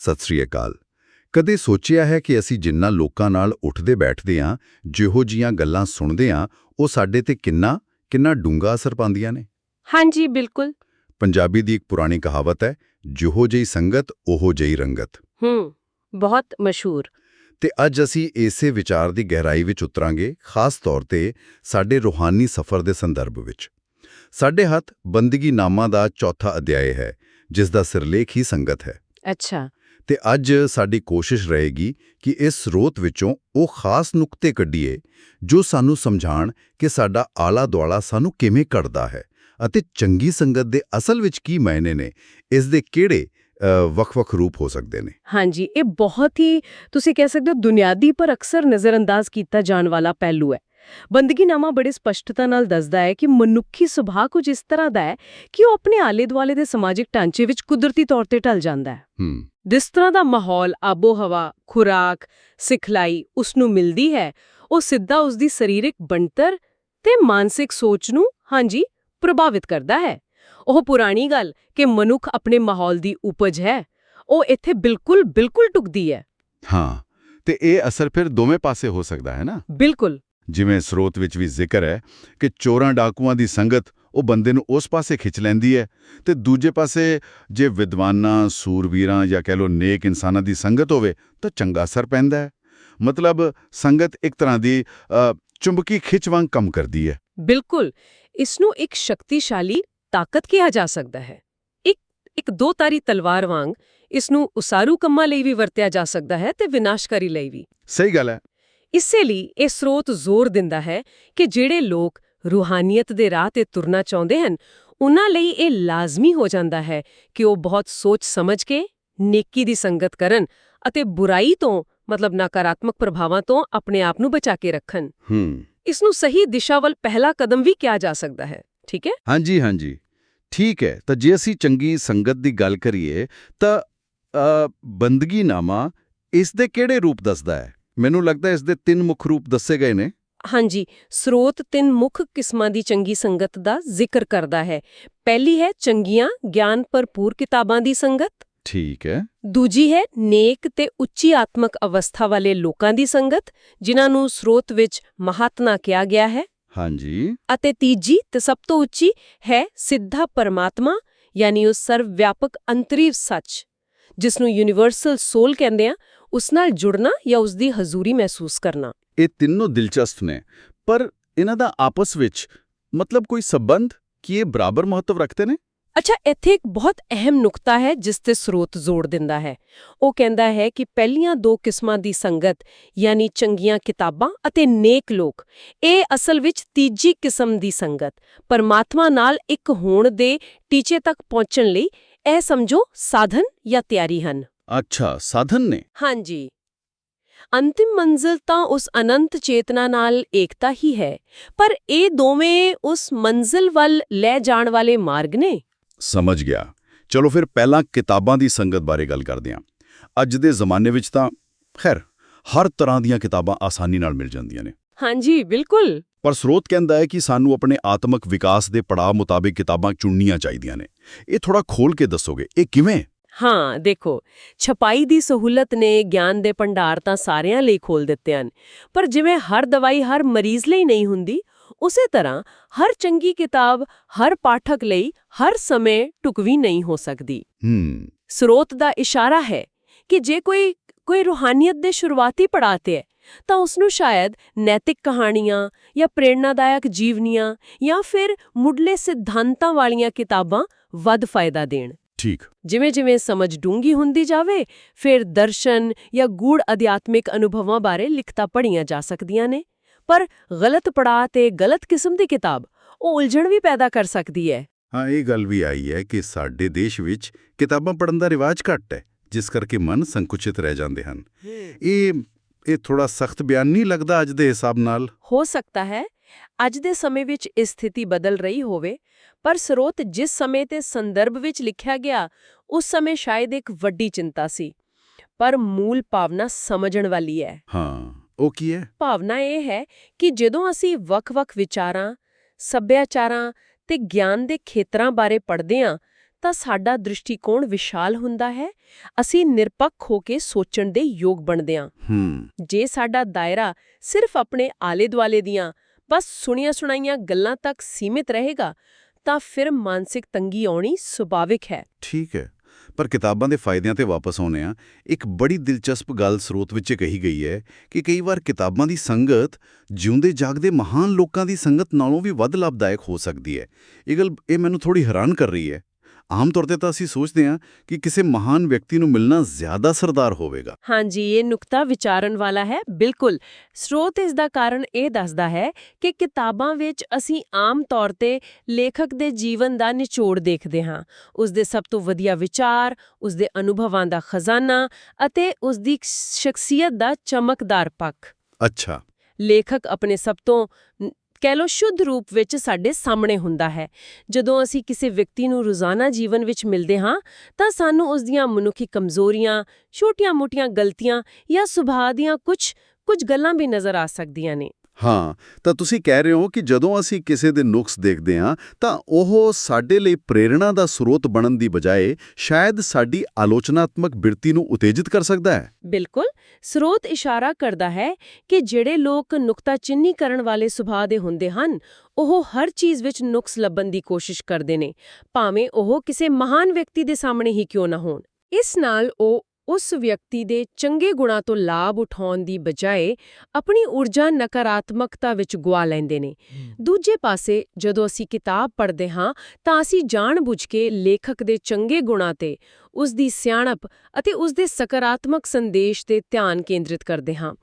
ਸਤਿ ਸ੍ਰੀ ਅਕਾਲ। ਕਦੇ ਸੋਚਿਆ ਹੈ ਕਿ ਅਸੀਂ ਜਿੰਨਾ ਲੋਕਾਂ ਨਾਲ ਉੱਠਦੇ ਬੈਠਦੇ ਹਾਂ ਜਿਹੋ ਜੀਆਂ ਗੱਲਾਂ ਸੁਣਦੇ ਹਾਂ ਉਹ ਸਾਡੇ ਤੇ ਕਿੰਨਾ ਕਿੰਨਾ ਡੂੰਘਾ ਅਸਰ ਪਾਉਂਦੀਆਂ ਨੇ? ਹਾਂਜੀ ਬਿਲਕੁਲ। ਪੰਜਾਬੀ ਦੀ ਇੱਕ ਪੁਰਾਣੀ ਕਹਾਵਤ ਹੈ ਜਿਹੋ ਜਿਹੀ ਸੰਗਤ ਉਹੋ ਜਿਹੀ ਰੰਗਤ। ਹੂੰ ਬਹੁਤ ਮਸ਼ਹੂਰ। ਤੇ ਅੱਜ ਅਸੀਂ ਇਸੇ ਵਿਚਾਰ ਦੀ ਗਹਿਰਾਈ ਵਿੱਚ ਉਤਰਾਂਗੇ ਖਾਸ ਤੌਰ ਤੇ ਸਾਡੇ ਰੂਹਾਨੀ ਸਫ਼ਰ ਦੇ ਸੰਦਰਭ ਵਿੱਚ। ਸਾਡੇ ਹੱਥ ਬੰਦਗੀ ਨਾਮਾ ਦਾ ਚੌਥਾ ਅਧਿਆਇ ਹੈ ਜਿਸ ਦਾ ਸਿਰਲੇਖ ਹੀ ਸੰਗਤ ਹੈ। ਅੱਛਾ। ਤੇ ਅੱਜ ਸਾਡੀ ਕੋਸ਼ਿਸ਼ ਰਹੇਗੀ ਕਿ ਇਸ ਸਰੋਤ ਵਿੱਚੋਂ ਉਹ ਖਾਸ ਨੁਕਤੇ ਕੱਢੀਏ, ਜੋ ਸਾਨੂੰ ਸਮਝਾਣ ਕਿ ਸਾਡਾ ਆਲਾ ਦੁਆਲਾ ਸਾਨੂੰ ਕਿਵੇਂ ਕੱਢਦਾ ਹੈ ਅਤੇ ਚੰਗੀ ਸੰਗਤ ਦੇ ਅਸਲ ਵਿੱਚ ਕੀ ਮਾਇਨੇ ਨੇ, ਇਸ ਦੇ ਕਿਹੜੇ ਵੱਖ-ਵੱਖ ਰੂਪ ਹੋ ਸਕਦੇ ਨੇ। ਹਾਂਜੀ, ਇਹ ਬਹੁਤ ਹੀ ਤੁਸੀਂ ਕਹਿ ਸਕਦੇ ਹੋ ਦੁਨਿਆਦੀ ਪਰ ਅਕਸਰ ਨਜ਼ਰਅੰਦਾਜ਼ ਕੀਤਾ ਜਾਣ ਵਾਲਾ ਪਹਿਲੂ ਹੈ। ਬੰਦਗੀਨਾਮਾ ਬੜੇ ਸਪਸ਼ਟਤਾ ਨਾਲ ਦੱਸਦਾ ਹੈ ਕਿ ਮਨੁੱਖੀ ਸੁਭਾਅ ਕੁਝ ਇਸ ਤਰ੍ਹਾਂ ਦਾ ਹੈ ਕਿ ਉਹ ਆਪਣੇ ਆਲੇ-ਦੁਆਲੇ ਦੇ ਸਮਾਜਿਕ ਢਾਂਚੇ ਵਿੱਚ ਕੁਦਰਤੀ ਤੌਰ ਤੇ ਢਲ ਜਾਂਦਾ ਹੈ। ਹੂੰ। ਜਿਸ ਤਰ੍ਹਾਂ ਦਾ ਮਾਹੌਲ ਆਬੋ-ਹਵਾ ਖੁਰਾਕ ਸਿਖਲਾਈ ਉਸ ਨੂੰ ਮਿਲਦੀ ਹੈ ਉਹ ਸਿੱਧਾ ਉਸ ਦੀ ਸਰੀਰਕ ਬਣਤਰ ਤੇ ਮਾਨਸਿਕ ਸੋਚ ਨੂੰ ਹਾਂਜੀ ਪ੍ਰਭਾਵਿਤ ਕਰਦਾ ਹੈ। ਉਹ ਪੁਰਾਣੀ ਗੱਲ ਕਿ ਮਨੁੱਖ ਆਪਣੇ ਮਾਹੌਲ ਦੀ ਉਪਜ ਹੈ ਉਹ ਇੱਥੇ ਬਿਲਕੁਲ ਬਿਲਕੁਲ ਟੁਕਦੀ ਹੈ। ਹਾਂ ਤੇ ਇਹ ਅਸਰ ਫਿਰ ਦੋਵੇਂ ਪਾਸੇ ਹੋ ਸਕਦਾ ਹੈ ਨਾ? ਬਿਲਕੁਲ। ਜਿਵੇਂ ਸਰੋਤ ਵਿੱਚ ਵੀ ਜ਼ਿਕਰ ਹੈ ਕਿ ਚੋਰਾਂ ਡਾਕੂਆਂ ਦੀ ਸੰਗਤ ਉਹ ਬੰਦੇ ਨੂੰ ਉਸ ਪਾਸੇ ਖਿੱਚ ਲੈਂਦੀ ਹੈ ਤੇ ਦੂਜੇ ਪਾਸੇ ਜੇ ਵਿਦਵਾਨਾਂ ਸੂਰਵੀਰਾਂ ਜਾਂ ਕਹਿ ਲੋ ਨੇਕ ਇਨਸਾਨਾਂ ਦੀ ਸੰਗਤ ਹੋਵੇ ਤਾਂ ਚੰਗਾ ਅਸਰ ਪੈਂਦਾ ਹੈ। ਮਤਲਬ ਸੰਗਤ ਇੱਕ ਤਰ੍ਹਾਂ ਦੀ ਚੁੰਬਕੀ ਖਿੱਚ ਵਾਂਗ ਕੰਮ ਕਰਦੀ ਹੈ। ਬਿਲਕੁਲ। ਇਸ ਨੂੰ ਇੱਕ ਸ਼ਕਤੀਸ਼ਾਲੀ ਤਾਕਤ ਕਿਹਾ ਜਾ ਸਕਦਾ ਹੈ। ਇੱਕ ਇੱਕ ਦੋ ਤਾਰੀ ਤਲਵਾਰ ਵਾਂਗ ਇਸ ਨੂੰ ਉਸਾਰੂ ਕੰਮਾਂ ਲਈ ਵੀ ਵਰਤਿਆ ਜਾ ਸਕਦਾ ਹੈ ਤੇ ਵਿਨਾਸ਼ਕਾਰੀ ਲਈ ਵੀ। ਸਹੀ ਗੱਲ ਹੈ। ਇਸੇ ਲਈ ਇਹ ਸਰੋਤ ਜ਼ੋਰ ਦਿੰਦਾ ਹੈ ਕਿ ਜਿਹੜੇ ਲੋਕ ਰੂਹਾਨੀਅਤ ਦੇ ਰਾਹ ਤੇ ਤੁਰਨਾ ਚਾਹੁੰਦੇ ਹਨ ਉਹਨਾਂ ਲਈ ਇਹ ਲਾਜ਼ਮੀ ਹੋ ਜਾਂਦਾ ਹੈ ਕਿ ਉਹ ਬਹੁਤ ਸੋਚ ਸਮਝ ਕੇ ਨੇਕੀ ਦੀ ਸੰਗਤ ਕਰਨ ਅਤੇ ਬੁਰਾਈ ਤੋਂ ਮਤਲਬ ਨਕਾਰਾਤਮਕ ਪ੍ਰਭਾਵਾਂ ਤੋਂ ਆਪਣੇ ਆਪ ਨੂੰ ਬਚਾ ਕੇ ਰੱਖਣ। ਹੂੰ। ਇਸ ਨੂੰ ਸਹੀ ਦਿਸ਼ਾ ਵੱਲ ਪਹਿਲਾ ਕਦਮ ਵੀ ਕਿਹਾ ਜਾ ਸਕਦਾ ਹੈ ਠੀਕ ਹੈ? ਹਾਂਜੀ ਹਾਂਜੀ। ਠੀਕ ਹੈ ਤਾਂ ਜੇ ਅਸੀਂ ਚੰਗੀ ਸੰਗਤ ਦੀ ਗੱਲ ਕਰੀਏ ਤਾਂ ਅ, ਬੰਦਗੀਨਾਮਾ ਇਸ ਦੇ ਕਿਹੜੇ ਰੂਪ ਦੱਸਦਾ ਹੈ? ਮੈਨੂੰ ਲੱਗਦਾ ਇਸ ਦੇ ਤਿੰਨ ਮੁੱਖ ਰੂਪ ਦੱਸੇ ਗਏ ਨੇ। ਹਾਂਜੀ ਸਰੋਤ ਤਿੰਨ ਮੁੱਖ ਕਿਸਮਾਂ ਦੀ ਚੰਗੀ ਸੰਗਤ ਦਾ ਜ਼ਿਕਰ ਕਰਦਾ ਹੈ। ਪਹਿਲੀ ਹੈ ਚੰਗੀਆਂ ਗਿਆਨ ਭਰਪੂਰ ਕਿਤਾਬਾਂ ਦੀ ਸੰਗਤ। ਠੀਕ ਹੈ। ਦੂਜੀ ਹੈ ਨੇਕ ਤੇ ਉੱਚੀ ਆਤਮਕ ਅਵਸਥਾ ਵਾਲੇ ਲੋਕਾਂ ਦੀ ਸੰਗਤ ਜਿਨ੍ਹਾਂ ਨੂੰ ਸਰੋਤ ਵਿੱਚ ਮਹਾਤਨਾ ਕਿਹਾ ਗਿਆ ਹੈ। ਹਾਂਜੀ। ਅਤੇ ਤੀਜੀ ਤੇ ਸਭ ਤੋਂ ਉੱਚੀ ਹੈ ਸਿੱਧਾ ਪਰਮਾਤਮਾ ਯਾਨੀ ਉਹ ਸਰਵ ਵਿਆਪਕ ਅੰਤਰੀਵ ਸੱਚ ਜਿਸ ਨੂੰ ਯੂਨੀਵਰਸਲ ਸੋਲ ਕਹਿੰਦੇ ਆ। ਉਸ ਨਾਲ ਜੁੜਨਾ ਜਾਂ ਉਸ ਦੀ ਹਜ਼ੂਰੀ ਮਹਿਸੂਸ ਕਰਨਾ। ਇਹ ਤਿੰਨੋਂ ਦਿਲਚਸਪ ਨੇ ਪਰ ਇਹਨਾਂ ਦਾ ਆਪਸ ਵਿੱਚ ਮਤਲਬ ਕੋਈ ਸਬੰਧ ਕੀ ਇਹ ਬਰਾਬਰ ਮਹੱਤਵ ਰੱਖਦੇ ਨੇ? ਅੱਛਾ ਇੱਥੇ ਇੱਕ ਬਹੁਤ ਅਹਿਮ ਨੁਕਤਾ ਹੈ ਜਿਸ ਤੇ ਸਰੋਤ ਜ਼ੋਰ ਦਿੰਦਾ ਹੈ। ਉਹ ਕਹਿੰਦਾ ਹੈ ਕਿ ਪਹਿਲੀਆਂ ਦੋ ਕਿਸਮਾਂ ਦੀ ਸੰਗਤ ਯਾਨੀ ਚੰਗੀਆਂ ਕਿਤਾਬਾਂ ਅਤੇ ਨੇਕ ਲੋਕ ਇਹ ਅਸਲ ਵਿੱਚ ਤੀਜੀ ਕਿਸਮ ਦੀ ਸੰਗਤ ਪਰਮਾਤਮਾ ਨਾਲ ਇੱਕ ਹੋਣ ਦੇ ਟੀਚੇ ਤੱਕ ਪਹੁੰਚਣ ਲਈ ਇਹ ਸਮਝੋ ਸਾਧਨ ਜਾਂ ਤਿਆਰੀ ਹਨ। ਅੱਛਾ ਸਾਧਨ ਨੇ। ਹਾਂਜੀ। ਅੰਤਿਮ ਮੰਜ਼ਿਲ ਤਾਂ ਉਸ ਅਨੰਤ ਚੇਤਨਾ ਨਾਲ ਏਕਤਾ ਹੀ ਹੈ ਪਰ ਇਹ ਦੋਵੇਂ ਉਸ ਮੰਜ਼ਿਲ ਵੱਲ ਲੈ ਜਾਣ ਵਾਲੇ ਮਾਰਗ ਨੇ। ਸਮਝ ਗਿਆ। ਚਲੋ ਫਿਰ ਪਹਿਲਾਂ ਕਿਤਾਬਾਂ ਦੀ ਸੰਗਤ ਬਾਰੇ ਗੱਲ ਕਰਦੇ ਹਾਂ। ਅੱਜ ਦੇ ਜ਼ਮਾਨੇ ਵਿੱਚ ਤਾਂ ਖੈਰ ਹਰ ਤਰ੍ਹਾਂ ਦੀਆਂ ਕਿਤਾਬਾਂ ਆਸਾਨੀ ਨਾਲ ਮਿਲ ਜਾਂਦੀਆਂ ਨੇ। ਹਾਂਜੀ ਬਿਲਕੁਲ। ਪਰ ਸਰੋਤ ਕਹਿੰਦਾ ਹੈ ਕਿ ਸਾਨੂੰ ਆਪਣੇ ਆਤਮਿਕ ਵਿਕਾਸ ਦੇ ਪੜਾਅ ਮੁਤਾਬਿਕ ਕਿਤਾਬਾਂ ਚੁਣਨੀਆਂ ਚਾਹੀਦੀਆਂ ਨੇ। ਇਹ ਥੋੜਾ ਖੋਲ ਕੇ ਦੱਸੋਗੇ ਇਹ ਕਿਵੇਂ? ਹਾਂ ਦੇਖੋ ਛਪਾਈ ਦੀ ਸਹੂਲਤ ਨੇ ਗਿਆਨ ਦੇ ਭੰਡਾਰ ਤਾਂ ਸਾਰਿਆਂ ਲਈ ਖੋਲ ਦਿੱਤੇ ਹਨ। ਪਰ ਜਿਵੇਂ ਹਰ ਦਵਾਈ ਹਰ ਮਰੀਜ਼ ਲਈ ਨਹੀਂ ਹੁੰਦੀ ਉਸੇ ਤਰ੍ਹਾਂ ਹਰ ਚੰਗੀ ਕਿਤਾਬ ਹਰ ਪਾਠਕ ਲਈ ਹਰ ਸਮੇਂ ਟੁਕਵੀ ਨਹੀਂ ਹੋ ਸਕਦੀ। ਹੂੰ। ਸਰੋਤ ਦਾ ਇਸ਼ਾਰਾ ਹੈ ਕਿ ਜੇ ਕੋਈ ਕੋਈ ਰੂਹਾਨੀਅਤ ਦੇ ਸ਼ੁਰੂਆਤੀ ਪੜਾਅ ਤੇ ਹੈ ਤਾਂ ਉਸ ਨੂੰ ਸ਼ਾਇਦ ਨੈਤਿਕ ਕਹਾਣੀਆਂ ਜਾਂ ਪ੍ਰੇਰਣਾਦਾਇਕ ਜੀਵਨੀਆਂ ਜਾਂ ਫਿਰ ਮੁੱਢਲੇ ਸਿਧਾਂਤਾਂ ਵਾਲੀਆਂ ਕਿਤਾਬਾਂ ਵੱਧ ਫਾਇਦਾ ਦੇਣ। ਠੀਕ। ਜਿਵੇਂ-ਜਿਵੇਂ ਸਮਝ ਡੂੰਗੀ ਹੁੰਦੀ ਜਾਵੇ ਫਿਰ ਦਰਸ਼ਨ ਜਾਂ ਗੂੜ ਅਧਿਆਤਮਿਕ ਅਨੁਭਵਾਂ ਬਾਰੇ ਲਿਖਤਾਂ ਪੜ੍ਹੀਆਂ ਜਾ ਸਕਦੀਆਂ ਨੇ। ਪਰ ਗਲਤ ਪੜਾਅ ਤੇ ਗਲਤ ਕਿਸਮ ਦੀ ਕਿਤਾਬ ਉਹ ਉਲਝਣ ਵੀ ਪੈਦਾ ਕਰ ਸਕਦੀ ਹੈ। ਹਾਂ ਇਹ ਗੱਲ ਵੀ ਆਈ ਹੈ ਕਿ ਸਾਡੇ ਦੇਸ਼ ਵਿੱਚ ਕਿਤਾਬਾਂ ਪੜ੍ਹਨ ਦਾ ਰਿਵਾਜ ਘੱਟ ਹੈ ਜਿਸ ਕਰਕੇ ਮਨ ਸੰਕੁਚਿਤ ਰਹਿ ਜਾਂਦੇ ਹਨ। ਇਹ ਇਹ ਥੋੜਾ ਸਖਤ ਬਿਆਨ ਨਹੀਂ ਲੱਗਦਾ ਅੱਜ ਦੇ ਹਿਸਾਬ ਨਾਲ? ਹੋ ਸਕਦਾ ਹੈ ਅੱਜ ਦੇ ਸਮੇਂ ਵਿੱਚ ਇਹ ਸਥਿਤੀ ਬਦਲ ਰਹੀ ਹੋਵੇ ਪਰ ਸਰੋਤ ਜਿਸ ਸਮੇਂ ਤੇ ਸੰਦਰਭ ਵਿੱਚ ਲਿਖਿਆ ਗਿਆ ਉਸ ਸਮੇਂ ਸ਼ਾਇਦ ਇੱਕ ਵੱਡੀ ਚਿੰਤਾ ਸੀ। ਪਰ ਮੂਲ ਭਾਵਨਾ ਸਮਝਣ ਵਾਲੀ ਹੈ। ਹਾਂ ਉਹ ਕੀ ਹੈ? ਭਾਵਨਾ ਇਹ ਹੈ ਕਿ ਜਦੋਂ ਅਸੀਂ ਵੱਖ-ਵੱਖ ਵਿਚਾਰਾਂ ਸੱਭਿਆਚਾਰਾਂ ਤੇ ਗਿਆਨ ਦੇ ਖੇਤਰਾਂ ਬਾਰੇ ਪੜ੍ਹਦੇ ਹਾਂ ਤਾਂ ਸਾਡਾ ਦ੍ਰਿਸ਼ਟੀਕੋਣ ਵਿਸ਼ਾਲ ਹੁੰਦਾ ਹੈ। ਅਸੀਂ ਨਿਰਪੱਖ ਹੋ ਕੇ ਸੋਚਣ ਦੇ ਯੋਗ ਬਣਦੇ ਹਾਂ। ਜੇ ਸਾਡਾ ਦਾਇਰਾ ਸਿਰਫ ਆਪਣੇ ਆਲੇ-ਦੁਆਲੇ ਦੀਆਂ ਬਸ ਸੁਣੀਆਂ ਸੁਣਾਈਆਂ ਗੱਲਾਂ ਤੱਕ ਸੀਮਿਤ ਰਹੇਗਾ ਤਾਂ ਫਿਰ ਮਾਨਸਿਕ ਤੰਗੀ ਆਉਣੀ ਸੁਭਾਵਿਕ ਹੈ। ਠੀਕ ਹੈ, ਪਰ ਕਿਤਾਬਾਂ ਦੇ ਫਾਇਦਿਆਂ ਤੇ ਵਾਪਸ ਆਉਨੇ ਆ ਇੱਕ ਬੜੀ ਦਿਲਚਸਪ ਗੱਲ ਸਰੋਤ ਵਿੱਚ ਕਹੀ ਗਈ ਹੈ ਕਿ ਕਈ ਵਾਰ ਕਿਤਾਬਾਂ ਦੀ ਸੰਗਤ ਜਿਉਂਦੇ ਜਾਗਦੇ ਮਹਾਨ ਲੋਕਾਂ ਦੀ ਸੰਗਤ ਨਾਲੋਂ ਵੀ ਵੱਧ ਲਾਭਦਾਇਕ ਹੋ ਸਕਦੀ ਹੈ। ਇਹ ਗੱਲ, ਇਹ ਮੈਨੂੰ ਥੋੜੀ ਹੈਰਾਨ ਕਰ ਰਹੀ ਹੈ। ਆਮ ਤੌਰ ਤੇ ਤਾਂ ਅਸੀਂ ਸੋਚਦੇ ਹਾਂ ਕਿ ਕਿਸੇ ਮਹਾਨ ਵਿਅਕਤੀ ਨੂੰ ਮਿਲਣਾ ਜ਼ਿਆਦਾ ਸਰਦਾਰ ਹੋਵੇਗਾ। ਹਾਂਜੀ ਇਹ ਨੁਕਤਾ ਵਿਚਾਰਨ ਵਾਲਾ ਹੈ ਬਿਲਕੁਲ। ਸਰੋਤ ਇਸ ਦਾ ਕਾਰਨ ਇਹ ਦੱਸਦਾ ਹੈ ਕਿ ਕਿਤਾਬਾਂ ਵਿੱਚ ਅਸੀਂ ਆਮ ਤੌਰ ਤੇ ਲੇਖਕ ਦੇ ਜੀਵਨ ਦਾ ਨਿਚੋੜ ਦੇਖਦੇ ਹਾਂ। ਉਸ ਦੇ ਸਭ ਤੋਂ ਵਧੀਆ ਵਿਚਾਰ ਉਸ ਦੇ ਅਨੁਭਵਾਂ ਦਾ ਖਜ਼ਾਨਾ ਅਤੇ ਉਸ ਦੀ ਸ਼ਖਸੀਅਤ ਦਾ ਚਮਕਦਾਰ ਪੱਖ। ਅੱਛਾ। ਲੇਖਕ ਆਪਣੇ ਸਭ ਤੋਂ ਕਹਿ ਲੋ ਸ਼ੁੱਧ ਰੂਪ ਵਿੱਚ ਸਾਡੇ ਸਾਹਮਣੇ ਹੁੰਦਾ ਹੈ। ਜਦੋਂ ਅਸੀਂ ਕਿਸੇ ਵਿਅਕਤੀ ਨੂੰ ਰੋਜ਼ਾਨਾ ਜੀਵਨ ਵਿੱਚ ਮਿਲਦੇ ਹਾਂ, ਤਾਂ ਸਾਨੂੰ ਉਸ ਦੀਆਂ ਮਨੁੱਖੀ ਕਮਜ਼ੋਰੀਆਂ, ਛੋਟੀਆਂ-ਮੋਟੀਆਂ ਗਲਤੀਆਂ ਜਾਂ ਸੁਭਾਅ ਦੀਆਂ ਕੁਝ ਕੁਝ ਗੱਲਾਂ ਵੀ ਨਜ਼ਰ ਆ ਸਕਦੀਆਂ ਨੇ। ਹਾਂ, ਤਾਂ ਤੁਸੀਂ ਕਹਿ ਰਹੇ ਹੋ ਕਿ ਜਦੋਂ ਅਸੀਂ ਕਿਸੇ ਦੇ ਨੁਕਸ ਦੇਖਦੇ ਹਾਂ, ਤਾਂ ਉਹ ਸਾਡੇ ਲਈ ਪ੍ਰੇਰਣਾ ਦਾ ਸਰੋਤ ਬਣਨ ਦੀ ਬਜਾਏ ਸ਼ਾਇਦ ਸਾਡੀ ਆਲੋਚਨਾਤਮਕ ਬਿਰਤੀ ਨੂੰ ਉਤੇਜਿਤ ਕਰ ਸਕਦਾ ਹੈ। ਬਿਲਕੁਲ, ਸਰੋਤ ਇਸ਼ਾਰਾ ਕਰਦਾ ਹੈ ਕਿ ਜਿਹੜੇ ਲੋਕ ਨੁਕਤਾਚੀਨੀ ਕਰਨ ਵਾਲੇ ਸੁਭਾਅ ਦੇ ਹੁੰਦੇ ਹਨ, ਉਹ ਹਰ ਚੀਜ਼ ਵਿੱਚ ਨੁਕਸ ਲੱਭਣ ਦੀ ਕੋਸ਼ਿਸ਼ ਕਰਦੇ ਨੇ, ਭਾਵੇਂ ਉਹ ਕਿਸੇ ਮਹਾਨ ਵਿਅਕਤੀ ਦੇ ਸਾਹਮਣੇ ਹੀ ਕਿਉਂ ਨਾ ਹੋਣ। ਇਸ ਨਾਲ ਉਹ ਉਸ ਵਿਅਕਤੀ ਦੇ ਚੰਗੇ ਗੁਣਾਂ ਤੋਂ ਲਾਭ ਉਠਾਉਣ ਦੀ ਬਜਾਏ ਆਪਣੀ ਊਰਜਾ ਨਕਾਰਾਤਮਕਤਾ ਵਿੱਚ ਗੁਆ ਲੈਂਦੇ ਨੇ। ਦੂਜੇ ਪਾਸੇ ਜਦੋਂ ਅਸੀਂ ਕਿਤਾਬ ਪੜ੍ਹਦੇ ਹਾਂ ਤਾਂ ਅਸੀਂ ਜਾਣਬੁੱਝ ਕੇ ਲੇਖਕ ਦੇ ਚੰਗੇ ਗੁਣਾਂ ਤੇ ਉਸ ਦੀ ਸਿਆਣਪ ਅਤੇ ਉਸ ਦੇ ਸਕਾਰਾਤਮਕ ਸੰਦੇਸ਼ ਤੇ ਧਿਆਨ ਕੇਂਦਰਿਤ ਕਰਦੇ ਹਾਂ।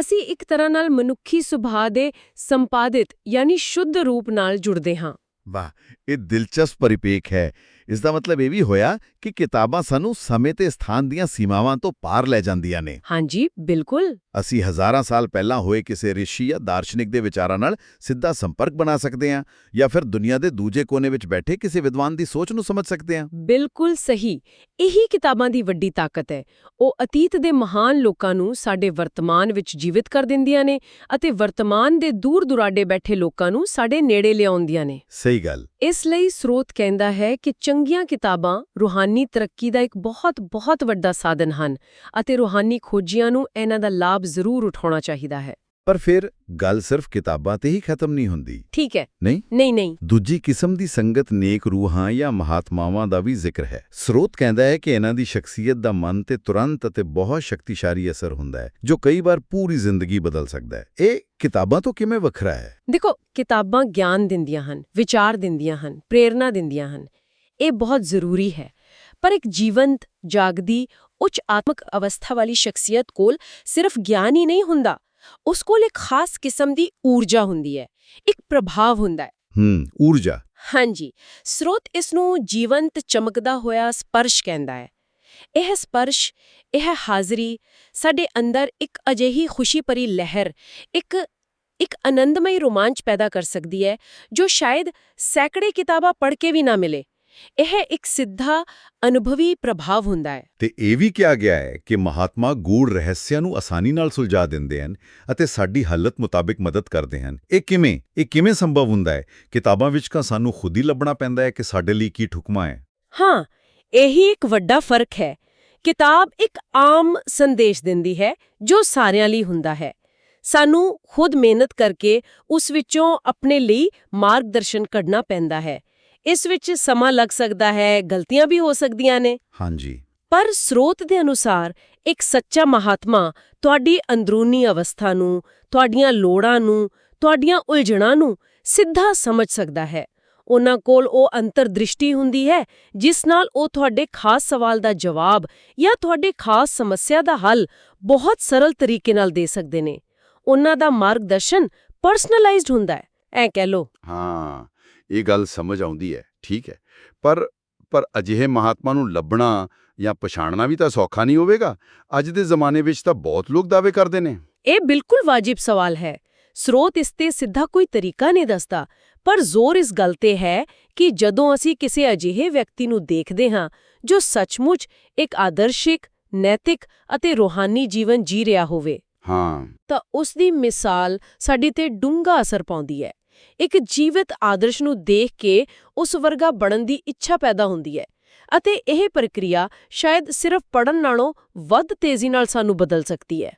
ਅਸੀਂ ਇੱਕ ਤਰ੍ਹਾਂ ਨਾਲ ਮਨੁੱਖੀ ਸੁਭਾਅ ਦੇ ਸੰਪਾਦਿਤ ਯਾਨੀ ਸ਼ੁੱਧ ਰੂਪ ਨਾਲ ਜੁੜਦੇ ਹਾਂ। ਵਾਹ! ਇਹ ਦਿਲਚਸਪ ਪਰਿਪੇਖ ਹੈ। ਇਸ ਦਾ ਮਤਲਬ ਇਹ ਵੀ ਹੋਇਆ ਕਿ ਕਿਤਾਬਾਂ ਸਾਨੂੰ ਸਮੇਂ ਤੇ ਸਥਾਨ ਦੀਆਂ ਸੀਮਾਵਾਂ ਤੋਂ ਪਾਰ ਲੈ ਜਾਂਦੀਆਂ ਨੇ। ਹਾਂਜੀ ਬਿਲਕੁਲ। ਅਸੀਂ ਹਜ਼ਾਰਾਂ ਸਾਲ ਪਹਿਲਾਂ ਹੋਏ ਕਿਸੇ ਰਿਸ਼ੀ ਜਾਂ ਦਾਰਸ਼ਨਿਕ ਦੇ ਵਿਚਾਰਾਂ ਨਾਲ ਸਿੱਧਾ ਸੰਪਰਕ ਬਣਾ ਸਕਦੇ ਹਾਂ ਜਾਂ ਫਿਰ ਦੁਨੀਆ ਦੇ ਦੂਜੇ ਕੋਨੇ ਵਿੱਚ ਬੈਠੇ ਕਿਸੇ ਵਿਦਵਾਨ ਦੀ ਸੋਚ ਨੂੰ ਸਮਝ ਸਕਦੇ ਹਾਂ। ਬਿਲਕੁਲ ਸਹੀ। ਇਹੀ ਕਿਤਾਬਾਂ ਦੀ ਵੱਡੀ ਤਾਕਤ ਹੈ। ਉਹ ਅਤੀਤ ਦੇ ਮਹਾਨ ਲੋਕਾਂ ਨੂੰ ਸਾਡੇ ਵਰਤਮਾਨ ਵਿੱਚ ਜੀਵਿਤ ਕਰ ਦਿੰਦੀਆਂ ਨੇ ਅਤੇ ਵਰਤਮਾਨ ਦੇ ਦੂਰ ਦੁਰਾਡੇ ਬੈਠੇ ਲੋਕਾਂ ਨੂੰ ਸਾਡੇ ਨੇੜੇ ਲਿਆਉਂਦੀਆਂ ਨੇ। ਸਹੀ ਗੱਲ। ਇਸ ਲਈ ਸਰੋਤ ਕਹਿੰਦਾ ਹੈ ਕਿ ਚੰਗੀਆਂ ਕਿਤਾਬਾਂ ਰੂਹਾਨੀ ਤਰੱਕੀ ਦਾ ਇੱਕ ਬਹੁਤ ਬਹੁਤ ਵੱਡਾ ਸਾਧਨ ਹਨ ਅਤੇ ਰੂਹਾਨੀ ਖੋਜੀਆਂ ਨੂੰ ਇਹਨਾਂ ਦਾ ਲਾਭ ਜ਼ਰੂਰ ਉਠਾਉਣਾ ਚਾਹੀਦਾ ਹੈ। ਪਰ ਫਿਰ ਗੱਲ ਸਿਰਫ ਕਿਤਾਬਾਂ ਤੇ ਹੀ ਖਤਮ ਨਹੀਂ ਹੁੰਦੀ। ਠੀਕ ਹੈ। ਨਹੀਂ? ਨਹੀਂ ਨਹੀਂ। ਦੂਜੀ ਕਿਸਮ ਦੀ ਸੰਗਤ ਨੇਕ ਰੂਹਾਂ ਜਾਂ ਮਹਾਤਮਾਵਾਂ ਦਾ ਵੀ ਜ਼ਿਕਰ ਹੈ। ਸਰੋਤ ਕਹਿੰਦਾ ਹੈ ਕਿ ਇਹਨਾਂ ਦੀ ਸ਼ਖਸੀਅਤ ਦਾ ਮਨ ਤੇ ਤੁਰੰਤ ਅਤੇ ਬਹੁਤ ਸ਼ਕਤੀਸ਼ਾਲੀ ਅਸਰ ਹੁੰਦਾ ਹੈ ਜੋ ਕਈ ਵਾਰ ਪੂਰੀ ਜ਼ਿੰਦਗੀ ਬਦਲ ਸਕਦਾ ਹੈ। ਇਹ ਕਿਤਾਬਾਂ ਤੋਂ ਕਿਵੇਂ ਵੱਖਰਾ ਹੈ? ਦੇਖੋ ਕਿਤਾਬਾਂ ਗਿਆਨ ਦਿੰਦੀਆਂ ਹਨ ਵਿਚਾਰ ਦਿੰਦੀਆਂ ਹਨ ਪ੍ਰੇਰਣਾ ਦਿੰਦੀਆਂ ਹਨ। ਇਹ ਬਹੁਤ ਜ਼ਰੂਰੀ ਹੈ। ਪਰ ਇੱਕ ਜੀਵੰਤ ਜਾਗਦੀ ਉੱਚ ਆਤਮਿਕ ਅਵਸਥਾ ਵਾਲੀ ਸ਼ਖਸੀਅਤ ਕੋਲ ਸਿਰਫ ਗਿਆਨ ਹੀ ਨਹੀਂ ਹੁੰਦਾ। ਉਸ ਕੋਲ ਇੱਕ ਖਾਸ ਕਿਸਮ ਦੀ ਊਰਜਾ ਹੁੰਦੀ ਹੈ। ਇੱਕ ਪ੍ਰਭਾਵ ਹੁੰਦਾ ਹੈ। ਹੂੰ ਊਰਜਾ। ਹਾਂਜੀ। ਸਰੋਤ ਇਸ ਨੂੰ ਜੀਵੰਤ ਚਮਕਦਾ ਹੋਇਆ ਸਪਰਸ਼ ਕਹਿੰਦਾ ਹੈ। ਇਹ ਸਪਰਸ਼ ਇਹ ਹਾਜ਼ਰੀ ਸਾਡੇ ਅੰਦਰ ਇੱਕ ਅਜਿਹੀ ਖੁਸ਼ੀ ਭਰੀ ਲਹਿਰ ਇੱਕ ਇੱਕ ਆਨੰਦਮਈ ਰੋਮਾਂਚ ਪੈਦਾ ਕਰ ਸਕਦੀ ਹੈ ਜੋ ਸ਼ਾਇਦ ਸੈਂਕੜੇ ਕਿਤਾਬਾਂ ਪੜ੍ਹ ਕੇ ਵੀ ਨਾ ਮਿਲੇ। ਇਹ ਇੱਕ ਸਿੱਧਾ ਅਨੁਭਵੀ ਪ੍ਰਭਾਵ ਹੁੰਦਾ ਹੈ। ਤੇ ਇਹ ਵੀ ਕਿਹਾ ਗਿਆ ਹੈ ਕਿ ਮਹਾਤਮਾ ਗੂੜ ਰਹੱਸਿਆਂ ਨੂੰ ਆਸਾਨੀ ਨਾਲ ਸੁਲਝਾ ਦਿੰਦੇ ਹਨ ਅਤੇ ਸਾਡੀ ਹਾਲਤ ਮੁਤਾਬਿਕ ਮਦਦ ਕਰਦੇ ਹਨ। ਇਹ ਕਿਵੇਂ? ਇਹ ਕਿਵੇਂ ਸੰਭਵ ਹੁੰਦਾ ਹੈ? ਕਿਤਾਬਾਂ ਵਿੱਚ ਕਾ ਸਾਨੂੰ ਖੁਦ ਹੀ ਲੱਭਣਾ ਪੈਂਦਾ ਹੈ ਕਿ ਸਾਡੇ ਲਈ ਕੀ ਠੁਕਮਾ ਹੈ। ਹਾਂ ਇਹੀ ਇੱਕ ਵੱਡਾ ਫ਼ਰਕ ਹੈ। ਕਿਤਾਬ ਇੱਕ ਆਮ ਸੰਦੇਸ਼ ਦਿੰਦੀ ਹੈ ਜੋ ਸਾਰਿਆਂ ਲਈ ਹੁੰਦਾ ਹੈ। ਸਾਨੂੰ ਖੁਦ ਮਿਹਨਤ ਕਰਕੇ ਉਸ ਵਿੱਚੋਂ ਆਪਣੇ ਲਈ ਮਾਰਗਦਰਸ਼ਨ ਕੱਢਣਾ ਪੈਂਦਾ ਹੈ। ਇਸ ਵਿੱਚ ਸਮਾਂ ਲੱਗ ਸਕਦਾ ਹੈ ਗਲਤੀਆਂ ਵੀ ਹੋ ਸਕਦੀਆਂ ਨੇ। ਹਾਂਜੀ। ਪਰ ਸਰੋਤ ਦੇ ਅਨੁਸਾਰ ਇੱਕ ਸੱਚਾ ਮਹਾਤਮਾ ਤੁਹਾਡੀ ਅੰਦਰੂਨੀ ਅਵਸਥਾ ਨੂੰ ਤੁਹਾਡੀਆਂ ਲੋੜਾਂ ਨੂੰ ਤੁਹਾਡੀਆਂ ਉਲਝਣਾਂ ਨੂੰ ਸਿੱਧਾ ਸਮਝ ਸਕਦਾ ਹੈ। ਉਹਨਾਂ ਕੋਲ ਉਹ ਅੰਤਰਦ੍ਰਿਸ਼ਟੀ ਹੁੰਦੀ ਹੈ ਜਿਸ ਨਾਲ ਉਹ ਤੁਹਾਡੇ ਖਾਸ ਸਵਾਲ ਦਾ ਜਵਾਬ ਜਾਂ ਤੁਹਾਡੇ ਖਾਸ ਸਮੱਸਿਆ ਦਾ ਹੱਲ ਬਹੁਤ ਸਰਲ ਤਰੀਕੇ ਨਾਲ ਦੇ ਸਕਦੇ ਨੇ। ਉਹਨਾਂ ਦਾ ਮਾਰਗਦਰਸ਼ਨ ਪਰਸਨਲਾਈਜ਼ਡ ਹੁੰਦਾ ਹੈ। ਐ ਕਹਿ ਲੋ ਹਾਂ। ਇਹ ਗੱਲ ਸਮਝ ਆਉਂਦੀ ਹੈ ਠੀਕ ਹੈ। ਪਰ ਪਰ ਅਜਿਹੇ ਮਹਾਤਮਾ ਨੂੰ ਲੱਭਣਾ ਜਾਂ ਪਛਾਣਨਾ ਵੀ ਤਾਂ ਸੌਖਾ ਨਹੀਂ ਹੋਵੇਗਾ। ਅੱਜ ਦੇ ਜ਼ਮਾਨੇ ਵਿੱਚ ਤਾਂ ਬਹੁਤ ਲੋਕ ਦਾਅਵੇ ਕਰਦੇ ਨੇ। ਇਹ ਬਿਲਕੁਲ ਵਾਜਿਬ ਸਵਾਲ ਹੈ। ਸਰੋਤ ਇਸ ਤੇ ਸਿੱਧਾ ਕੋਈ ਤਰੀਕਾ ਨਹੀਂ ਦੱਸਦਾ। ਪਰ ਜ਼ੋਰ ਇਸ ਗੱਲ ਤੇ ਹੈ ਕਿ ਜਦੋਂ ਅਸੀਂ ਕਿਸੇ ਅਜਿਹੇ ਵਿਅਕਤੀ ਨੂੰ ਦੇਖਦੇ ਹਾਂ ਜੋ ਸੱਚਮੁੱਚ ਇੱਕ ਆਦਰਸ਼ਿਕ ਨੈਤਿਕ ਅਤੇ ਰੋਹਾਨੀ ਜੀਵਨ ਜੀ ਰਿਹਾ ਹੋਵੇ ਹਾਂ। ਤਾਂ ਉਸ ਦੀ ਮਿਸਾਲ ਸਾਡੇ ਤੇ ਡੂੰਘਾ ਅਸਰ ਪਾਉਂਦੀ ਹੈ। ਇੱਕ ਜੀਵਿਤ ਆਦਰਸ਼ ਨੂੰ ਦੇਖ ਕੇ ਉਸ ਵਰਗਾ ਬਣਨ ਦੀ ਇੱਛਾ ਪੈਦਾ ਹੁੰਦੀ ਹੈ ਅਤੇ ਇਹ ਪ੍ਰਕਿਰਿਆ ਸ਼ਾਇਦ ਸਿਰਫ ਪੜਨ ਨਾਲੋਂ ਵੱਧ ਤੇਜ਼ੀ ਨਾਲ ਸਾਨੂੰ ਬਦਲ ਸਕਦੀ ਹੈ।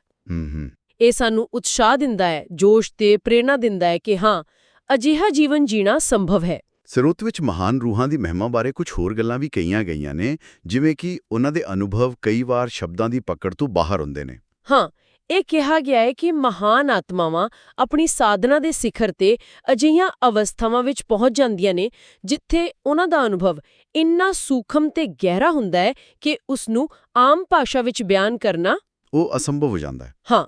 ਇਹ ਸਾਨੂੰ ਉਤਸ਼ਾਹ ਦਿੰਦਾ ਹੈ ਜੋਸ਼ ਤੇ ਪ੍ਰੇਰਣਾ ਦਿੰਦਾ ਹੈ ਕਿ ਹਾਂ ਅਜਿਹਾ ਜੀਵਨ ਜੀਣਾ ਸੰਭਵ ਹੈ। ਸਰੋਤ ਵਿੱਚ ਮਹਾਨ ਰੂਹਾਂ ਦੀ ਮਹਿਮਾ ਬਾਰੇ ਕੁਝ ਹੋਰ ਗੱਲਾਂ ਵੀ ਕਹੀਆਂ ਗਈਆਂ ਨੇ ਜਿਵੇਂ ਕਿ ਉਹਨਾਂ ਦੇ ਅਨੁਭਵ ਕਈ ਵਾਰ ਸ਼ਬਦਾਂ ਦੀ ਪਕੜ ਤੋਂ ਬਾਹਰ ਹੁੰਦੇ ਨੇ। ਹਾਂ ਇਹ ਕਿਹਾ ਗਿਆ ਹੈ ਕਿ ਮਹਾਨ ਆਤਮਾਵਾਂ ਆਪਣੀ ਸਾਧਨਾ ਦੇ ਸਿਖਰ ਤੇ ਅਜਿਹੀਆਂ ਅਵਸਥਾਵਾਂ ਵਿੱਚ ਪਹੁੰਚ ਜਾਂਦੀਆਂ ਨੇ ਜਿੱਥੇ ਉਹਨਾਂ ਦਾ ਅਨੁਭਵ ਇੰਨਾ ਸੂਖਮ ਤੇ ਗਹਿਰਾ ਹੁੰਦਾ ਹੈ ਕਿ ਉਸ ਨੂੰ ਆਮ ਭਾਸ਼ਾ ਵਿੱਚ ਬਿਆਨ ਕਰਨਾ ਉਹ ਅਸੰਭਵ ਹੋ ਜਾਂਦਾ ਹੈ। ਹਾਂ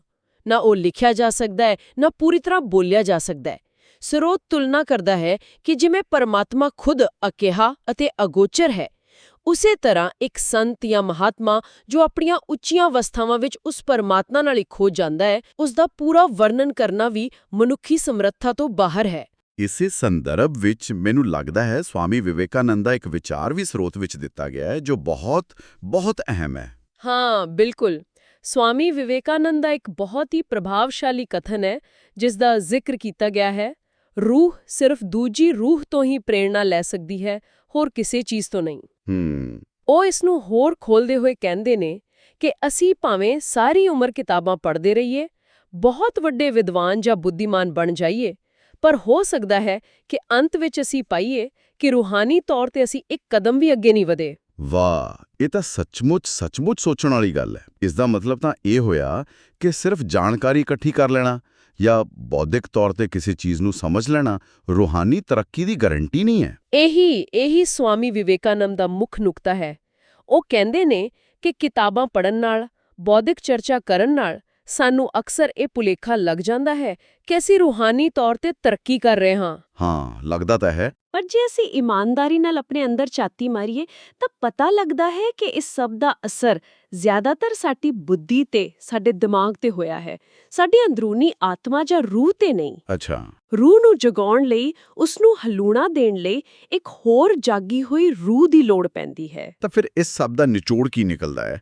ਨਾ ਉਹ ਲਿਖਿਆ ਜਾ ਸਕਦਾ ਹੈ ਨਾ ਪੂਰੀ ਤਰ੍ਹਾਂ ਬੋਲਿਆ ਜਾ ਸਕਦਾ ਹੈ। ਸਰੋਤ ਤੁਲਨਾ ਕਰਦਾ ਹੈ ਕਿ ਜਿਵੇਂ ਪਰਮਾਤਮਾ ਖੁਦ ਅਕਿਹਾ ਅਤੇ ਅਗੋਚਰ ਹੈ ਉਸੇ ਤਰ੍ਹਾਂ ਇੱਕ ਸੰਤ ਜਾਂ ਮਹਾਤਮਾ ਜੋ ਆਪਣੀਆਂ ਉੱਚੀਆਂ ਅਵਸਥਾਵਾਂ ਵਿੱਚ ਉਸ ਪਰਮਾਤਮਾ ਨਾਲ ਹੀ ਖੋ ਜਾਂਦਾ ਹੈ ਉਸ ਦਾ ਪੂਰਾ ਵਰਣਨ ਕਰਨਾ ਵੀ ਮਨੁੱਖੀ ਸਮਰੱਥਾ ਤੋਂ ਬਾਹਰ ਹੈ। ਇਸੇ ਸੰਦਰਭ ਵਿੱਚ ਮੈਨੂੰ ਲੱਗਦਾ ਹੈ ਸਵਾਮੀ ਵਿਵੇਕਾਨੰਦ ਦਾ ਇੱਕ ਵਿਚਾਰ ਵੀ ਸਰੋਤ ਵਿੱਚ ਦਿੱਤਾ ਗਿਆ ਹੈ ਜੋ ਬਹੁਤ ਬਹੁਤ ਅਹਿਮ ਹੈ। ਹਾਂ ਬਿਲਕੁਲ। ਸਵਾਮੀ ਵਿਵੇਕਾਨੰਦ ਦਾ ਇੱਕ ਬਹੁਤ ਹੀ ਪ੍ਰਭਾਵਸ਼ਾਲੀ ਕਥਨ ਹੈ ਜਿਸ ਦਾ ਜ਼ਿਕਰ ਕੀਤਾ ਗਿਆ ਹੈ ਰੂਹ ਸਿਰਫ ਦੂਜੀ ਰੂਹ ਤੋਂ ਹੀ ਪ੍ਰੇਰਣਾ ਲੈ ਸਕਦੀ ਹੈ ਹੋਰ ਕਿਸੇ ਚੀਜ਼ ਤੋਂ ਨਹੀਂ। ਹੂੰ। ਉਹ ਇਸ ਨੂੰ ਹੋਰ ਖੋਲਦੇ ਹੋਏ ਕਹਿੰਦੇ ਨੇ ਕਿ ਅਸੀਂ ਭਾਵੇਂ ਸਾਰੀ ਉਮਰ ਕਿਤਾਬਾਂ ਪੜ੍ਹਦੇ ਰਹੀਏ ਬਹੁਤ ਵੱਡੇ ਵਿਦਵਾਨ ਜਾਂ ਬੁੱਧੀਮਾਨ ਬਣ ਜਾਈਏ ਪਰ ਹੋ ਸਕਦਾ ਹੈ ਕਿ ਅੰਤ ਵਿੱਚ ਅਸੀਂ ਪਾਈਏ ਕਿ ਰੂਹਾਨੀ ਤੌਰ ਤੇ ਅਸੀਂ ਇੱਕ ਕਦਮ ਵੀ ਅੱਗੇ ਨਹੀਂ ਵਧੇ। ਵਾਹ ਇਹ ਤਾਂ ਸੱਚਮੁੱਚ ਸੱਚਮੁੱਚ ਸੋਚਣ ਵਾਲੀ ਗੱਲ ਹੈ। ਇਸ ਦਾ ਮਤਲਬ ਤਾਂ ਇਹ ਹੋਇਆ ਕਿ ਸਿਰਫ ਜਾਣਕਾਰੀ ਇਕੱਠੀ ਕਰ ਲੈਣਾ ਜਾਂ ਬੌਧਿਕ ਤੌਰ ਤੇ ਕਿਸੇ ਚੀਜ਼ ਨੂੰ ਸਮਝ ਲੈਣਾ ਰੂਹਾਨੀ ਤਰੱਕੀ ਦੀ ਗਾਰੰਟੀ ਨਹੀਂ ਹੈ। ਇਹੀ ਇਹੀ ਸਵਾਮੀ ਵਿਵੇਕਾਨੰਦ ਦਾ ਮੁੱਖ ਨੁਕਤਾ ਹੈ। ਉਹ ਕਹਿੰਦੇ ਨੇ ਕਿ ਕਿਤਾਬਾਂ ਪੜ੍ਹਨ ਨਾਲ ਬੌਧਿਕ ਚਰਚਾ ਕਰਨ ਨਾਲ ਸਾਨੂੰ ਅਕਸਰ ਇਹ ਭੁਲੇਖਾ ਲੱਗ ਜਾਂਦਾ ਹੈ ਕਿ ਅਸੀਂ ਰੂਹਾਨੀ ਤੌਰ ਤੇ ਤਰੱਕੀ ਕਰ ਰਹੇ ਹਾਂ। ਹਾਂ ਲੱਗਦਾ ਤਾਂ ਹੈ। ਪਰ ਜੇ ਅਸੀਂ ਇਮਾਨਦਾਰੀ ਨਾਲ ਆਪਣੇ ਅੰਦਰ ਝਾਤੀ ਮਾਰੀਏ ਤਾਂ ਪਤਾ ਲੱਗਦਾ ਹੈ ਕਿ ਇਸ ਸਭ ਦਾ ਅਸਰ ਜ਼ਿਆਦਾਤਰ ਸਾਡੀ ਬੁੱਧੀ ਤੇ ਸਾਡੇ ਦਿਮਾਗ ਤੇ ਹੋਇਆ ਹੈ। ਸਾਡੀ ਅੰਦਰੂਨੀ ਆਤਮਾ ਜਾਂ ਰੂਹ ਤੇ ਨਹੀਂ। ਅੱਛਾ। ਰੂਹ ਨੂੰ ਜਗਾਉਣ ਲਈ ਉਸ ਨੂੰ ਹਲੂਣਾ ਦੇਣ ਲਈ ਇੱਕ ਹੋਰ ਜਾਗੀ ਹੋਈ ਰੂਹ ਦੀ ਲੋੜ ਪੈਂਦੀ ਹੈ। ਤਾਂ ਫਿਰ ਇਸ ਸਭ ਦਾ ਨਿਚੋੜ ਕੀ ਨਿਕਲਦਾ ਹੈ?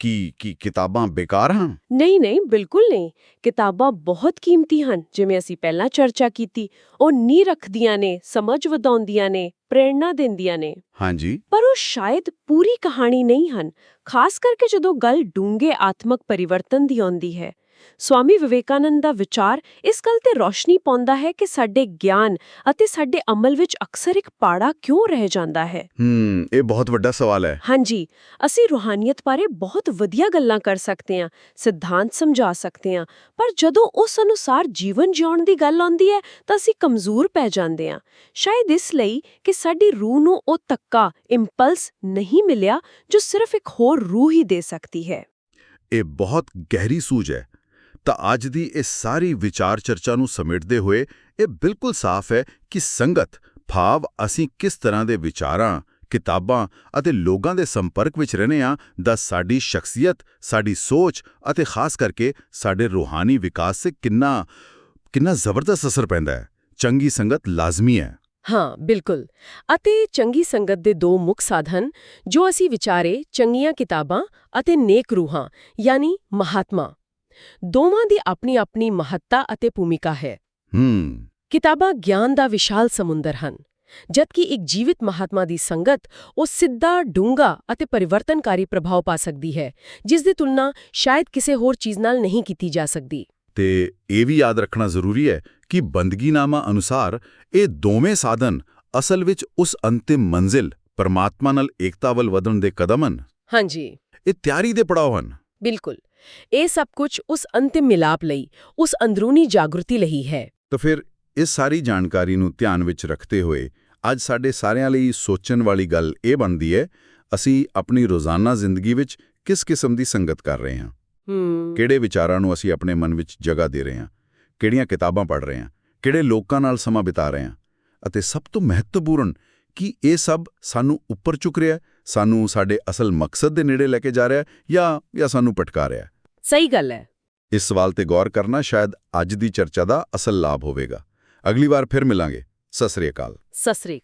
ਕਿ ਕੀ ਕਿਤਾਬਾਂ ਬੇਕਾਰ ਹਨ? ਨਹੀਂ ਨਹੀਂ ਬਿਲਕੁਲ ਨਹੀਂ। ਕਿਤਾਬਾਂ ਬਹੁਤ ਕੀਮਤੀ ਹਨ ਜਿਵੇਂ ਅਸੀਂ ਪਹਿਲਾਂ ਚਰਚਾ ਕੀਤੀ। ਉਹ ਨੀ ਰੱਖਦੀਆਂ ਨੇ ਸਮਝ ਵਧਾਉਂਦੀਆਂ ਨੇ ਪ੍ਰੇਰਣਾ ਦਿੰਦੀਆਂ ਨੇ। ਹਾਂਜੀ। ਪਰ ਉਹ ਸ਼ਾਇਦ ਪੂਰੀ ਕਹਾਣੀ ਨਹੀਂ ਹਨ ਖਾਸ ਕਰਕੇ ਜਦੋਂ ਗੱਲ ਡੂੰਘੇ ਆਤਮਕ ਪਰਿਵਰਤਨ ਦੀ ਆਉਂਦੀ ਹੈ। ਸਵਾਮੀ ਵਿਵੇਕਾਨੰਦ ਦਾ ਵਿਚਾਰ ਇਸ ਗੱਲ ਤੇ ਰੌਸ਼ਨੀ ਪਾਉਂਦਾ ਹੈ ਕਿ ਸਾਡੇ ਗਿਆਨ ਅਤੇ ਸਾਡੇ ਅਮਲ ਵਿੱਚ ਅਕਸਰ ਇੱਕ ਪਾੜਾ ਕਿਉਂ ਰਹਿ ਜਾਂਦਾ ਹੈ। ਹੂੰ ਇਹ ਬਹੁਤ ਵੱਡਾ ਸਵਾਲ ਹੈ। ਹਾਂਜੀ ਅਸੀਂ ਰੂਹਾਨੀਅਤ ਬਾਰੇ ਬਹੁਤ ਵਧੀਆ ਗੱਲਾਂ ਕਰ ਸਕਦੇ ਹਾਂ ਸਿਧਾਂਤ ਸਮਝਾ ਸਕਦੇ ਹਾਂ ਪਰ ਜਦੋਂ ਉਸ ਅਨੁਸਾਰ ਜੀਵਨ ਜਿਉਣ ਦੀ ਗੱਲ ਆਉਂਦੀ ਹੈ ਤਾਂ ਅਸੀਂ ਕਮਜ਼ੋਰ ਪੈ ਜਾਂਦੇ ਹਾਂ। ਸ਼ਾਇਦ ਇਸ ਲਈ ਕਿ ਸਾਡੀ ਰੂਹ ਨੂੰ ਉਹ ਤੱਕਾ ਇੰਪਲਸ ਨਹੀਂ ਮਿਲਿਆ ਜੋ ਸਿਰਫ ਇੱਕ ਹੋਰ ਰੂਹ ਹੀ ਦੇ ਸਕਦੀ ਹੈ। ਇਹ ਬਹੁਤ ਗਹਿਰੀ ਸੂਝ ਹੈ। ਤਾਂ ਅੱਜ ਦੀ ਇਸ ਸਾਰੀ ਵਿਚਾਰ ਚਰਚਾ ਨੂੰ ਸਮੇਟਦੇ ਹੋਏ ਇਹ ਬਿਲਕੁਲ ਸਾਫ਼ ਹੈ ਕਿ ਸੰਗਤ, ਭਾਵ ਅਸੀਂ ਕਿਸ ਤਰ੍ਹਾਂ ਦੇ ਵਿਚਾਰਾਂ, ਕਿਤਾਬਾਂ ਅਤੇ ਲੋਕਾਂ ਦੇ ਸੰਪਰਕ ਵਿੱਚ ਰਹਿੰਦੇ ਹਾਂ, ਦਾ ਸਾਡੀ ਸ਼ਖਸੀਅਤ, ਸਾਡੀ ਸੋਚ ਅਤੇ ਖਾਸ ਕਰਕੇ ਸਾਡੇ ਰੂਹਾਨੀ ਵਿਕਾਸ 'ਤੇ ਕਿੰਨਾ ਕਿੰਨਾ ਜ਼ਬਰਦਸਤ ਅਸਰ ਪੈਂਦਾ ਹੈ। ਚੰਗੀ ਸੰਗਤ ਲਾਜ਼ਮੀ ਹੈ। ਹਾਂ, ਬਿਲਕੁਲ। ਅਤੇ ਚੰਗੀ ਸੰਗਤ ਦੇ ਦੋ ਮੁੱਖ ਸਾਧਨ, ਜੋ ਅਸੀਂ ਵਿਚਾਰੇ ਚੰਗੀਆਂ ਕਿਤਾਬਾਂ ਅਤੇ ਨੇਕ ਰੂਹਾਂ, ਯਾਨੀ ਮਹਾਤਮਾ ਦੋਵਾਂ ਦੀ ਆਪਣੀ ਆਪਣੀ ਮਹੱਤਤਾ ਅਤੇ ਭੂਮਿਕਾ ਹੈ। ਹੂੰ। ਕਿਤਾਬਾਂ ਗਿਆਨ ਦਾ ਵਿਸ਼ਾਲ ਸਮੁੰਦਰ ਹਨ ਜਦਕਿ ਇੱਕ ਜੀਵਿਤ ਮਹਾਤਮਾ ਦੀ ਸੰਗਤ ਉਹ ਸਿੱਧਾ ਡੂੰਘਾ ਅਤੇ ਪਰਿਵਰਤਨਕਾਰੀ ਪ੍ਰਭਾਵ ਪਾ ਸਕਦੀ ਹੈ ਜਿਸ ਦੀ ਤੁਲਨਾ ਸ਼ਾਇਦ ਕਿਸੇ ਹੋਰ ਚੀਜ਼ ਨਾਲ ਨਹੀਂ ਕੀਤੀ ਜਾ ਸਕਦੀ। ਤੇ ਇਹ ਵੀ ਯਾਦ ਰੱਖਣਾ ਜ਼ਰੂਰੀ ਹੈ ਕਿ ਬੰਦਗੀਨਾਮਾ ਅਨੁਸਾਰ ਇਹ ਦੋਵੇਂ ਸਾਧਨ ਅਸਲ ਵਿੱਚ ਉਸ ਅੰਤਿਮ ਮੰਜ਼ਿਲ ਪਰਮਾਤਮਾ ਨਾਲ ਏਕਤਾ ਵੱਲ ਵਧਣ ਦੇ ਕਦਮ ਹਨ। ਹਾਂਜੀ। ਇਹ ਤਿਆਰੀ ਦੇ ਪੜਾਅ ਹਨ। ਬਿਲਕੁਲ। ਇਹ ਸਭ ਕੁਝ ਉਸ ਅੰਤਿਮ ਮਿਲਾਪ ਲਈ ਉਸ ਅੰਦਰੂਨੀ ਜਾਗਰਤੀ ਲਈ ਹੈ। ਤਾਂ ਫਿਰ ਇਸ ਸਾਰੀ ਜਾਣਕਾਰੀ ਨੂੰ ਧਿਆਨ ਵਿੱਚ ਰੱਖਦੇ ਹੋਏ ਅੱਜ ਸਾਡੇ ਸਾਰਿਆਂ ਲਈ ਸੋਚਣ ਵਾਲੀ ਗੱਲ ਇਹ ਬਣਦੀ ਹੈ ਅਸੀਂ ਆਪਣੀ ਰੋਜ਼ਾਨਾ ਜ਼ਿੰਦਗੀ ਵਿੱਚ ਕਿਸ ਕਿਸਮ ਦੀ ਸੰਗਤ ਕਰ ਰਹੇ ਹਾਂ? ਕਿਹੜੇ ਵਿਚਾਰਾਂ ਨੂੰ ਅਸੀਂ ਆਪਣੇ ਮਨ ਵਿੱਚ ਜਗ੍ਹਾ ਦੇ ਰਹੇ ਹਾਂ? ਕਿਹੜੀਆਂ ਕਿਤਾਬਾਂ ਪੜ੍ਹ ਰਹੇ ਹਾਂ? ਕਿਹੜੇ ਲੋਕਾਂ ਨਾਲ ਸਮਾਂ ਬਿਤਾ ਰਹੇ ਹਾਂ? ਅਤੇ ਸਭ ਤੋਂ ਮਹੱਤਵਪੂਰਨ ਕਿ ਇਹ ਸਭ ਸਾਨੂੰ ਉੱਪਰ ਚੁੱਕ ਰਿਹਾ ਸਾਨੂੰ ਸਾਡੇ ਅਸਲ ਮਕਸਦ ਦੇ ਨੇੜੇ ਲੈ ਕੇ ਜਾ ਰਿਹਾ ਜਾਂ ਜਾਂ ਸਾਨੂੰ ਭਟਕਾ ਰਿਹਾ ਸਹੀ ਗੱਲ ਹੈ। ਇਸ ਸਵਾਲ ਤੇ ਗੌਰ ਕਰਨਾ ਸ਼ਾਇਦ ਅੱਜ ਦੀ ਚਰਚਾ ਦਾ ਅਸਲ ਲਾਭ ਹੋਵੇਗਾ। ਅਗਲੀ ਵਾਰ ਫਿਰ ਮਿਲਾਂਗੇ। ਸਤਿ ਸ੍ਰੀ